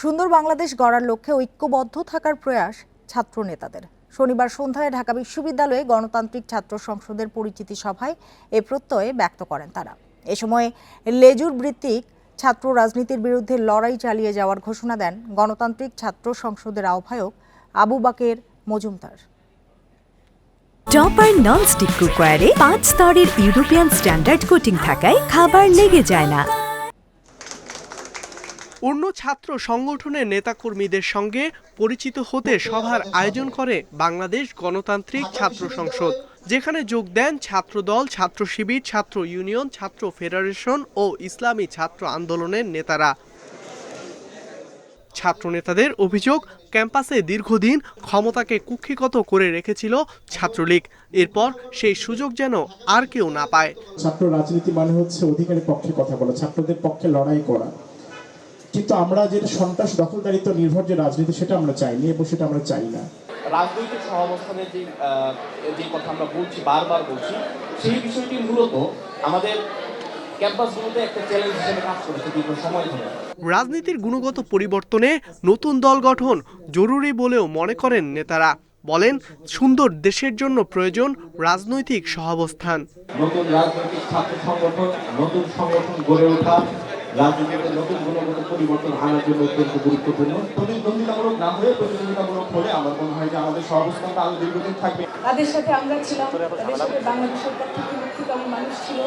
সুন্দর বাংলাদেশ গড়ার লক্ষ্যে ঐক্যবদ্ধ থাকার প্রয়াস ছাত্র নেতাদের। শনিবার সন্ধ্যায় ঢাকা বিশ্ববিদ্যালয়ে গণতান্ত্রিক ছাত্র সংসদের পরিচিতি সভায় এ প্রত্যয়ে ব্যক্ত করেন তারা। এ সময় লেজুর ভিত্তিক ছাত্র রাজনীতির বিরুদ্ধে লড়াই চালিয়ে যাওয়ার ঘোষণা দেন গণতান্ত্রিক ছাত্র সংসদের আহ্বায়ক Abu Baker Majumder. Topper nonstick cookware পাঁচ স্তরের ইউরোপিয়ান স্ট্যান্ডার্ড কোটিং থাকায় খাবার লেগে যায় না। অন্য ছাত্র সংগঠনের নেতাকর্মীদের সঙ্গে পরিচিত হতে সভার আয়োজন করে বাংলাদেশ গণতান্ত্রিক ছাত্র সংসদ, যেখানে যোগ দেন ছাত্রদল, ছাত্র শিবির, ছাত্র ইউনিয়ন, ছাত্র ফেডারেশন ও ইসলামী ছাত্র আন্দোলনের নেতারা। ছাত্র নেতাদের অভিযোগ, ক্যাম্পাসে দীর্ঘদিন ক্ষমতাকে কুক্ষিগত করে রেখেছিল ছাত্রলীগ। এরপর সেই সুযোগ যেন আর কেউ না পায়। ছাত্র রাজনীতি মানে হচ্ছে অধিকারের পক্ষে কথা বলা, ছাত্রদের পক্ষে লড়াই করা। কিন্তু আমরা যেটা সন্ত্রাস দখলদারিত্ব নির্ভর যে রাজনীতি সেটা আমরা চাইনি এবং সেটা আমরা চাই না। রাজনৈতিক সহাবস্থানের যে যে কথা আমরা বলছি বারবার বলছি সেই বিষয়টি মূলত আমাদের ক্যাম্পাসগুলোতে একটা চ্যালেঞ্জ হিসেবে কাজ করেছে দীর্ঘ সময় ধরে। রাজনীতির গুণগত পরিবর্তনে নতুন দল গঠন জরুরি বলেও মনে করেন নেতারা। বলেন সুন্দর দেশের জন্য প্রয়োজন রাজনৈতিক সহাবস্থান। নতুন রাজনৈতিক ছাত্র সংগঠন নতুন সংগঠন গড়ে ওঠা রাজনীতিতে নতুন পরিবর্তন আনার জন্য অত্যন্ত গুরুত্বপূর্ণ। প্রতিদ্বন্দ্বিতামূলক না হয়ে প্রতিদ্বন্দ্বিতামূলক হলে আমার মনে হয় যে আমাদের সহাবস্থানটা দীর্ঘদিন থাকবে। তাদের সাথে আমরা ছিলাম, তাদের সাথে বাংলাদেশের মানুষ ছিল।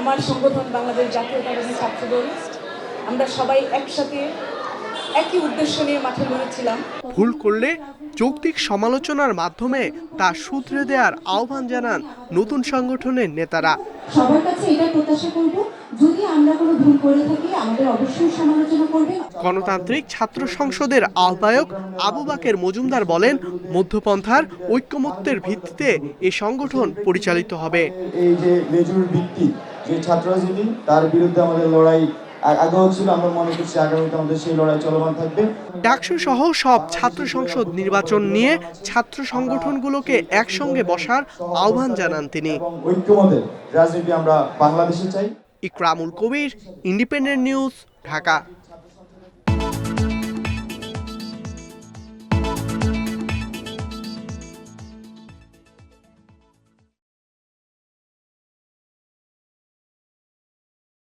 আমার সংগঠন বাংলাদেশ জাতীয়তাবাদী ছাত্রদল আমরা সবাই একসাথে একই উদ্দেশ্য নিয়ে মাঠে নেমেছিলাম ভুল করলে যৌক্তিক সমালোচনার মাধ্যমে তা শুধরে দেওয়ার আহ্বান জানান নতুন সংগঠনের নেতারা। সবার কাছে এটা প্রত্যাশা করব যদি আমরা কোনো ভুল করে থাকি আমাদের অবশ্যই সমালোচনা করবেন। গণতান্ত্রিক ছাত্র সংসদের আহ্বায়ক আবু বাকের মজুমদার বলেন মধ্যপন্থার ঐক্যমত্যের ভিত্তিতে এ সংগঠন পরিচালিত হবে। এই যে ভিত্তি যে ছাত্র রাজনীতি তার বিরুদ্ধে আমাদের লড়াই আগেও ছিল আমরা মনে করছি আগামীতে আমাদের সেই লড়াই চলমান থাকবে। ডাকসু সহ সব ছাত্র সংসদ নির্বাচন নিয়ে ছাত্র সংগঠনগুলোকে একসঙ্গে বসার আহ্বান জানান তিনি। ঐক্যমতের রাজনীতি আমরা বাংলাদেশে চাই। Ikramul Kabir independent news Dhaka.